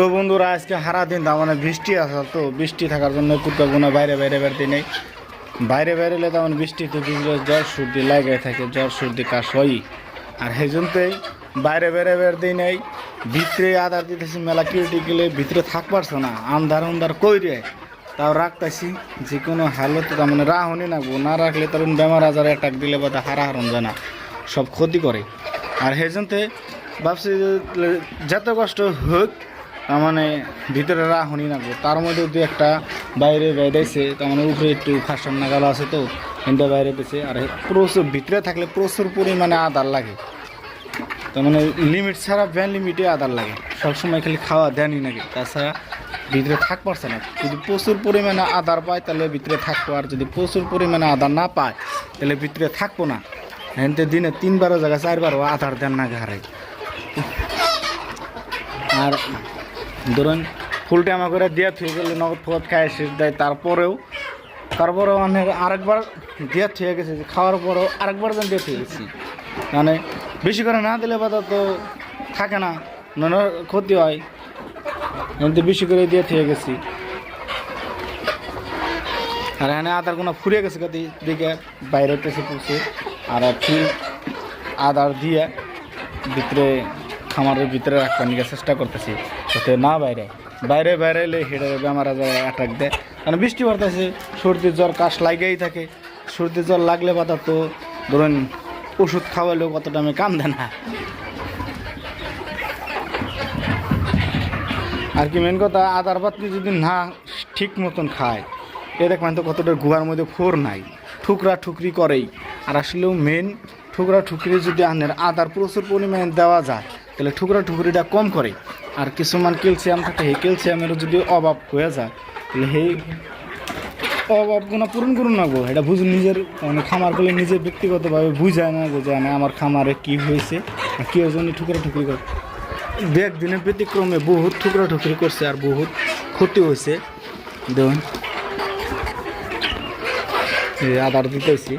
তো বন্ধুরা, আজকে হারা দিন তার মানে বৃষ্টি আসা তো, বৃষ্টি থাকার জন্য কুত্তা বাইরে বাইরে বেরতে নেই। বাইরে বেরোলে তেমন বৃষ্টিতে ভিজলে জ্বর সর্দি লাগে থাকে, জ্বর সর্দি কাশ হয় আর সেই জন্যই বাইরে বেরে বেরতেই নেই। ভিতরে আদার দিতেছি, মেলা কিউটি গেলে ভিতরে থাক পারছে না, আন্ধার আন্ধার কইরে তাও রাখতেছি। যে কোনো হালতে তার মানে রাহনি না গো, না রাখলে তার বেমার আজার অ্যাটাক দিলে বা হারা হারণ যায় না, সব ক্ষতি করে। আর জন্য ভাবছি যত কষ্ট হোক তার মানে ভিতরে রাহনি না তার মধ্যে দু একটা বাইরে বাইরেছে তার মানে উপরে একটু ফাঁসন নাগাল আছে তো কিন্তু বাইরে পেছে আর প্রচুর, ভিতরে থাকলে প্রচুর পরিমাণে আদার লাগে। তার মানে লিমিট ছাড়া ভ্যান লিমিটে আদার লাগে। সবসময় খালি খাওয়া দেয়নি নাকি তাছাড়া ভিতরে থাক পারছে না। যদি প্রচুর পরিমাণে আদার পায়, তাহলে ভিতরে থাকব, আর যদি প্রচুর পরিমাণে আদার না পায়, তাহলে ভিতরে থাকব না। হেনতে দিনে তিনবারও জায়গা চারবারও আদার দেন না ঘাড়ে আর ধরুন ফুল টাইমা করে দিয়ে থুয়ে গেলে নগদ ফগদ খায় শেষ দেয় তারপরেও। তারপরেও মানে আরেকবার দিয়ে থুয়ে গেছে খাওয়ার পরেও আরেকবার যেন দিয়ে থুয়ে গেছি। মানে বেশি করে না দিলে বাদা তো থাকে না নানা ক্ষতি হয়। এমনি বেশি করে দিয়ে থুয়ে গেছি। আর এখানে আদার কোনো ফুরিয়ে গেছে দিকে, বাইরে পেছে পড়ছে আর ফির আদার দিয়ে ভিতরে খামারের ভিতরে রাখবার নিয়ে চেষ্টা করতেছি, যাতে না বাইরে। বাইরে বাইরে এলে হেঁটে বেমার আজার অ্যাটাক দেয়। কারণ বৃষ্টি পড়তেছে, সর্দি জ্বর, কাশ লাগেই থাকে। সর্দি জ্বর লাগলে বাদা তো ধরুন ওষুধ খাওয়ালেও কতটা আমি কাম দেয় না। আর কি মেন কথা, আদার পাতি যদি না ঠিক মতন খায়, এ দেখবেন তো কতটা গুহার মধ্যে ফোর নাই, ঠুকরা ঠুকরি করেই। আর আসলেও মেন ঠুকরা ঠুকরি যদি আনের, আদার প্রচুর পরিমাণে দেওয়া যায়। তাহলে ঠুকরা ঠুকরিটা কম করে। আর কিছুমান ক্যালসিয়াম থাকে, সেই ক্যালসিয়ামের যদি অভাব হয়ে যায়, তাহলে সেই অভাবগুলো পূরণ করুন না গো। এটা বুঝুন নিজের মানে খামার করলে নিজে ব্যক্তিগতভাবে বুঝায় না যায় না, আমার খামারে কি হয়েছে? আর কি জন্য ঠুকরা ঠুকরি করে দু একদিনের ব্যতিক্রমে বহুত ঠুকরা ঠুকরি করছে আর বহুত ক্ষতি হয়েছে। দেখুন। আদার দিতেছি।